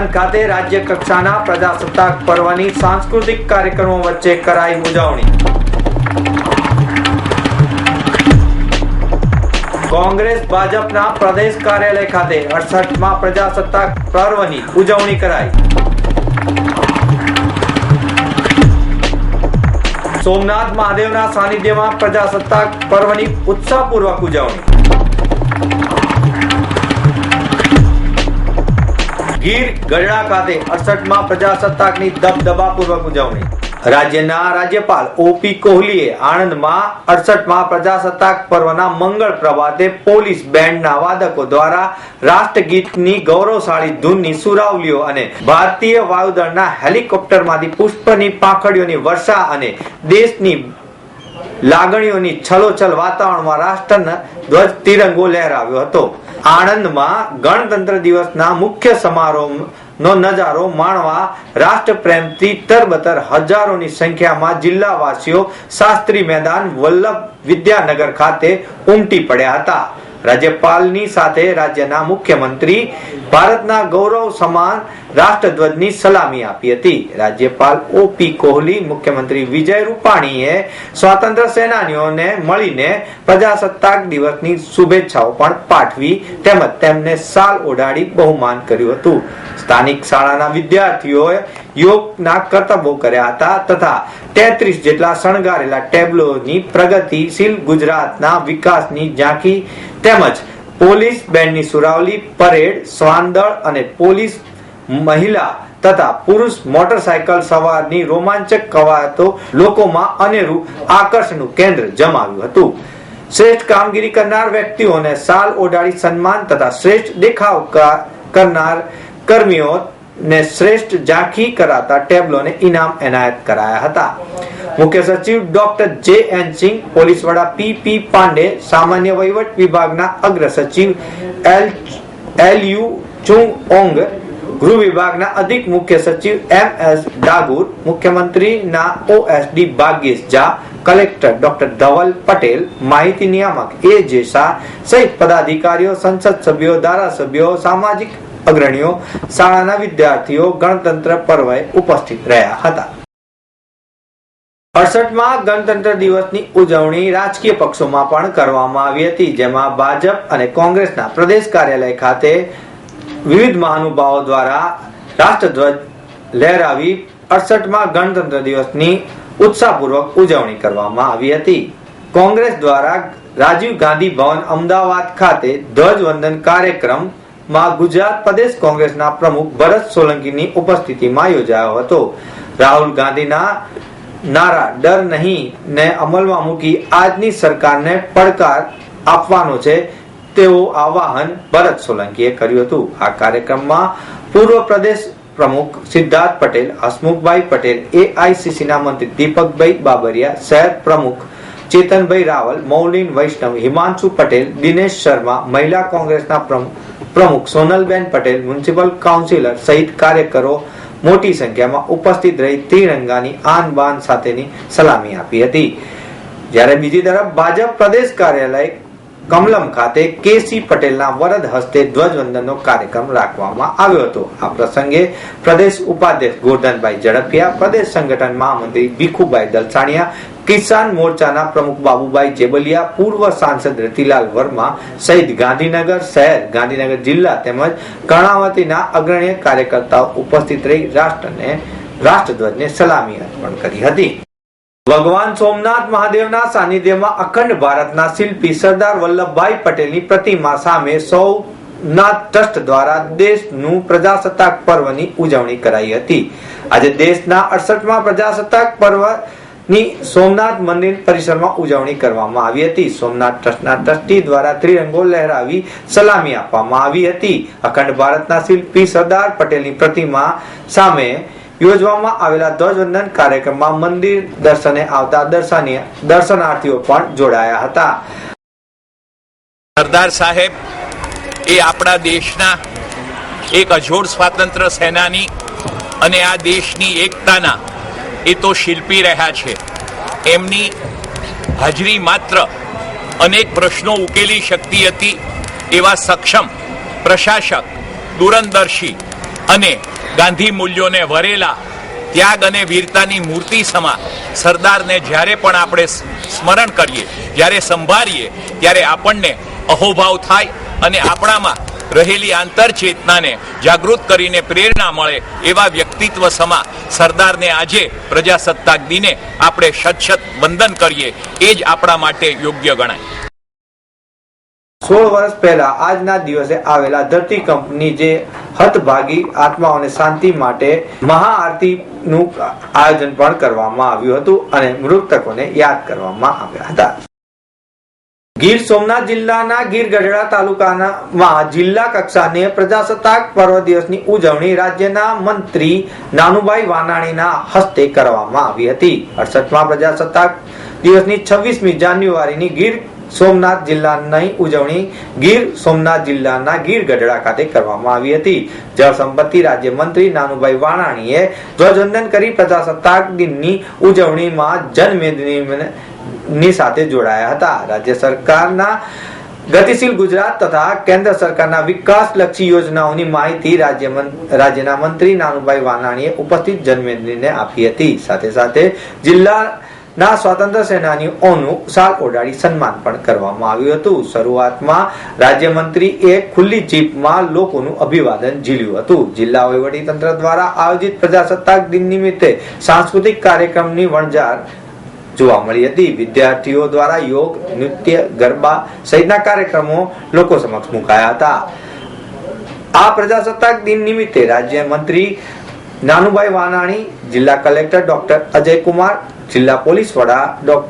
આણંદ ખાતે રાજ્ય કક્ષાના પ્રજાસત્તાક પર્વની સાંસ્કૃતિક કાર્યક્રમો વચ્ચે કરાઈ ઉજવણી. કોંગ્રેસ ભાજપના પ્રદેશ કાર્યાલય ખાતે અડસઠમાં પ્રજાસત્તાક પર્વની ઉજવણી કરાઈ. સોમનાથ મહાદેવના સાનિધ્યમાં પ્રજાસત્તાક પર્વની ઉત્સાહપૂર્વક ઉજવણી. ગીર, ગઢડા ખાતે અડસઠમાં પ્રજાસત્તાકની દબદબાપૂર્વક ઉજવણી. રાજ્યના રાજ્યપાલ ઓપી કોહલીએ આણંદમાં અડસઠમાં પ્રજાસત્તાક પર્વના મંગળ પ્રભાતે પોલીસ બેન્ડના વાદકો દ્વારા રાષ્ટ્રગીતની ગૌરવશાળી ધૂનની સુરાવલીઓ અને ભારતીય વાયુદળના હેલિકોપ્ટરમાંથી પુષ્પની પાંખડીઓની વર્ષા અને દેશની લાગણીઓની છલોછલ વાતાવરણમાં રાષ્ટ્રના ધ્વજ તિરંગો લહેરાવ્યો હતો. આણંદમાં ગણતંત્ર દિવસના મુખ્ય સમારોહનો નજારો માણવા રાષ્ટ્રપ્રેમથી તરબતર હજારોની સંખ્યામાં જિલ્લાવાસીઓ શાસ્ત્રી મેદાન વલ્લભ વિદ્યાનગર ખાતે ઉમટી પડ્યા હતા. રાજ્યપાલની સાથે રાજ્યના મુખ્યમંત્રી, ભારતના ગૌરવ સમાન રાષ્ટ્રધ્વજની સલામી આપી હતી. રાજ્યપાલ ઓપી કોહલી, મુખ્યમંત્રી વિજય રૂપાણીએ સ્વાતંત્ર્ય સેનાનીઓને મળીને પ્રજાસત્તાક દિવસની શુભેચ્છાઓ પણ પાઠવી તેમજ તેમને સાલ ઓઢાડી બહુમાન કર્યું હતું. સ્થાનિક શાળાના વિદ્યાર્થીઓએ યોગના કરતબો કર્યા હતા તથા તેત્રીસ જેટલા શણગારેલા ટેબ્લોની પ્રગતિશીલ ગુજરાતના વિકાસની ઝાંખી તેમજ પોલીસ બેન્ડની સુરાવલી, પરેડ સ્વાનદળ અને પોલીસ મહિલા તથા પુરુષ મોટરસાયકલ સવારની રોમાંચક કવાયતો લોકોમાં અનેરું આકર્ષણનું કેન્દ્ર જમાવ્યું હતું. શ્રેષ્ઠ કામગીરી કરનાર વ્યક્તિઓને સાલ ઓઢાડી સન્માન તથા શ્રેષ્ઠ દેખાવ કરનાર કર્મીઓ ને શ્રેષ્ઠ ઝાંખી કરાતા ટેબ્લોને ઇનામ એનાયત કરાયા હતા. મુખ્ય સચિવ ડોક્ટર જે એન સિંહ, પોલીસ વડા પી પી પાંડે, સામાન્ય વહીવટ વિભાગના અગ્ર સચિવ એલ એલ યુ ચુંગ ઓંગ ગૃહ વિભાગના અધિક મુખ્ય સચિવ એમ એસ ડાગુર, મુખ્યમંત્રીના OSD Bhagyesh Jha, collector doctor Dhaval Patel, માહિતી નિયામક એ જે શાહ, સહિત પદાધિકારીઓ, સંસદ સભ્યો, ધારાસભ્યો, સામાજિક અગ્રણીઓ, શાળાના વિદ્યાર્થીઓ, ગણતંત્ર પર્વે ઉપસ્થિત રહ્યા હતા. અડસઠમાં ગણતંત્ર દિવસની ઉજવણી રાજકીય પક્ષોમાં પણ કરવામાં આવી હતી, જેમાં ભાજપ અને કોંગ્રેસના પ્રદેશ કાર્યાલય ખાતે વિવિધ મહાનુભાવો દ્વારા રાષ્ટ્રધ્વજ લહેરાવી અડસઠમાં ગણતંત્ર દિવસની ઉત્સાહપૂર્વક ઉજવણી કરવામાં આવી હતી. કોંગ્રેસ દ્વારા રાજીવ ગાંધી ભવન અમદાવાદ ખાતે ધ્વજવંદન કાર્યક્રમમાં ગુજરાત પ્રદેશ કોંગ્રેસના પ્રમુખ ભરત સોલંકીની ઉપસ્થિતિમાં યોજાયો હતો. રાહુલ ગાંધીના નારા ડર નહીં ને અમલમાં મૂકી આજની સરકારને પડકાર આપવાનો છે તેવું આવાહન ભરત સોલંકીએ કર્યું હતું. આ કાર્યક્રમમાં પૂર્વ પ્રદેશ પ્રમુખ સિદ્ધાર્થ પટેલ, હસમુખભાઈ પટેલ એઆઈસીસી ના મંત્રી દીપકભાઈ બાબરિયા, શહેર પ્રમુખ ચેતનભાઈ રાવલ, મૌલિન વૈષ્ણવ હિમાંશુ પટેલ, દિનેશ શર્મા, મહિલા કોંગ્રેસના પ્રમુખ પ્રમુખ સોનલબેન પટેલ, મ્યુનિસિપલ કાઉન્સિલર સહિત કાર્યકરો મોટી સંખ્યામાં ઉપસ્થિત રહી ત્રિરંગાની આન બાન સાથેની સલામી આપી હતી. જ્યારે બીજી તરફ ભાજપ પ્રદેશ કાર્યાલય કમલમ ખાતે કેસી પટેલના વરદ હસ્તે ધ્વજવંદનનો કાર્યક્રમ રાખવામાં આવ્યો હતો. આ પ્રસંગે પ્રદેશ ઉપાધ્યક્ષ ગોરધનભાઈ ઝડપિયા પ્રદેશ સંગઠન મહામંત્રી ભીખુભાઈ દલસાણિયા, કિસાન મોરચાના પ્રમુખ બાબુભાઈ જેબલિયા, પૂર્વ સાંસદ રતિલાલ વર્મા સહિત ગાંધીનગર શહેર, ગાંધીનગર જિલ્લા તેમજ કર્ણાવતીના અગ્રણી કાર્યકર્તાઓ ઉપસ્થિત રહી રાષ્ટ્રને, રાષ્ટ્રધ્વજને સલામી અર્પણ કરી હતી. ભગવાન સોમનાથ મહાદેવના સાનિધ્યમાં અખંડ ભારતના શિલ્પી સરદાર વલ્લભભાઈ પટેલની પ્રતિમા સામે સોમનાથ ટ્રસ્ટ દ્વારા દેશનું પ્રજાસત્તાક પર્વની ઉજવણી કરાઈ હતી. આજે દેશના અડસઠમાં પ્રજાસત્તાક પર્વની સોમનાથ મંદિર પરિસરમાં ઉજવણી કરવામાં આવી હતી. સોમનાથ ટ્રસ્ટના ટ્રસ્ટી દ્વારા ત્રિરંગો લહેરાવી સલામી આપવામાં આવી હતી. અખંડ ભારતના શિલ્પી સરદાર પટેલની પ્રતિમા સામે યોજવામાં આવેલા ધ્વજવંદન કાર્યક્રમમાં મંદિર દર્શને આવતા દર્શનીય દર્શનાર્થીઓ પણ જોડાયા હતા. સરદાર સાહેબ, એ આપણા દેશના એક અજોડ સ્વાતંત્ર્ય સેનાની અને આ દેશની એકતાના, એ તો શિલ્પી રહ્યા છે. એમની હાજરી માત્ર અનેક પ્રશ્નો ઉકેલી શકતી હતી એવા સક્ષમ પ્રશાસક, દૂરંદર્શી અને ગાંધી મૂલ્યોને વરેલા ત્યાગ અને વીરતાની મૂર્તિ સમા સરદારને જ્યારે પણ આપણે સ્મરણ કરીએ, જ્યારે સંભાળીએ, ત્યારે આપણને અહોભાવ થાય અને આપણામાં રહેલી આંતરચેતનાને જાગૃત કરીને પ્રેરણા મળે એવા વ્યક્તિત્વ સમા સરદારને આજે પ્રજાસત્તાક દિને આપણે શત વંદન કરીએ, એ જ આપણા માટે યોગ્ય ગણાય. સોળ વર્ષ પહેલા આજના દિવસે આવેલા ધરતીકંપની જે હતભાગી આત્માઓને શાંતિ માટે મહાઆરતી નું આયોજન પણ કરવામાં આવ્યું હતું અને મૃતકોને યાદ કરવામાં આવ્યા હતા. ગીર સોમનાથ જિલ્લાના ગીર ગઢડા તાલુકાના જિલ્લા કક્ષાને પ્રજાસત્તાક પર્વ દિવસની ઉજવણી રાજ્યના મંત્રી નાનુભાઈ વાનાણીના હસ્તે કરવામાં આવી હતી. અડસઠમાં પ્રજાસત્તાક દિવસની છવ્વીસમી જાન્યુઆરીની ગીર સોમનાથ જિલ્લાની ઉજવણી ગીર સોમનાથ જિલ્લાના ગીર ગઢડા ખાતે કરવામાં આવી હતી. જળ સંપત્તિ રાજ્ય મંત્રી નાનુભાઈ વાણાણીએ ધ્વજવંદન કરી પ્રજાસત્તાક દિનની ઉજવણીમાં જનમેદની સાથે જોડાયા હતા. રાજ્ય સરકારના ગતિશીલ ગુજરાત તથા કેન્દ્ર સરકારના વિકાસલક્ષી યોજનાઓની માહિતી રાજ્ય રાજ્યના મંત્રી નાનુભાઈ વાનાણીએ ઉપસ્થિત જનમેદનીને આપી હતી. સાથે સાથે જિલ્લાના સ્વાતંત્ર્ય સેનાનીઓનું શાલ ઓઢાડી સન્માન પણ કરવામાં આવ્યું હતું. શરૂઆતમાં રાજ્યમંત્રી એ ખુલ્લી જીપમાં લોકોનું અભિવાદન ઝીલ્યું હતું. જિલ્લા વહીવટી તંત્ર દ્વારા આયોજિત પ્રજાસત્તાક દિન નિમિત્તે સાંસ્કૃતિક કાર્યક્રમની વણઝાર જોવા મળી હતી. વિદ્યાર્થીઓ દ્વારા યોગ, નૃત્ય, ગરબા સહિતના કાર્યક્રમો લોકો સમક્ષ મુકાયા હતા. આ પ્રજાસત્તાક દિન નિમિત્તે રાજ્યમંત્રી નાનુભાઈ વાનાણી, જિલ્લા કલેક્ટર ડોક્ટર અજય કુમાર જિલ્લા પોલીસ વડા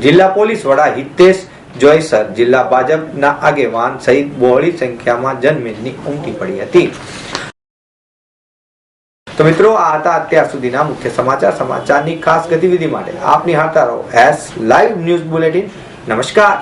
જિલ્લા પોલીસ વડા હિતેશ જોયસર જિલ્લા ભાજપના આગેવાન સહિત બહોળી સંખ્યામાં જનમેદની ઉમટી પડી હતી. તો મિત્રો, આ હતા અત્યાર સુધીના મુખ્ય સમાચાર, સમાચારની ખાસ ગતિવિધિ માટે આપ નિહાળતા રહો એસ લાઈવ ન્યૂઝ બુલેટિન. નમસ્કાર.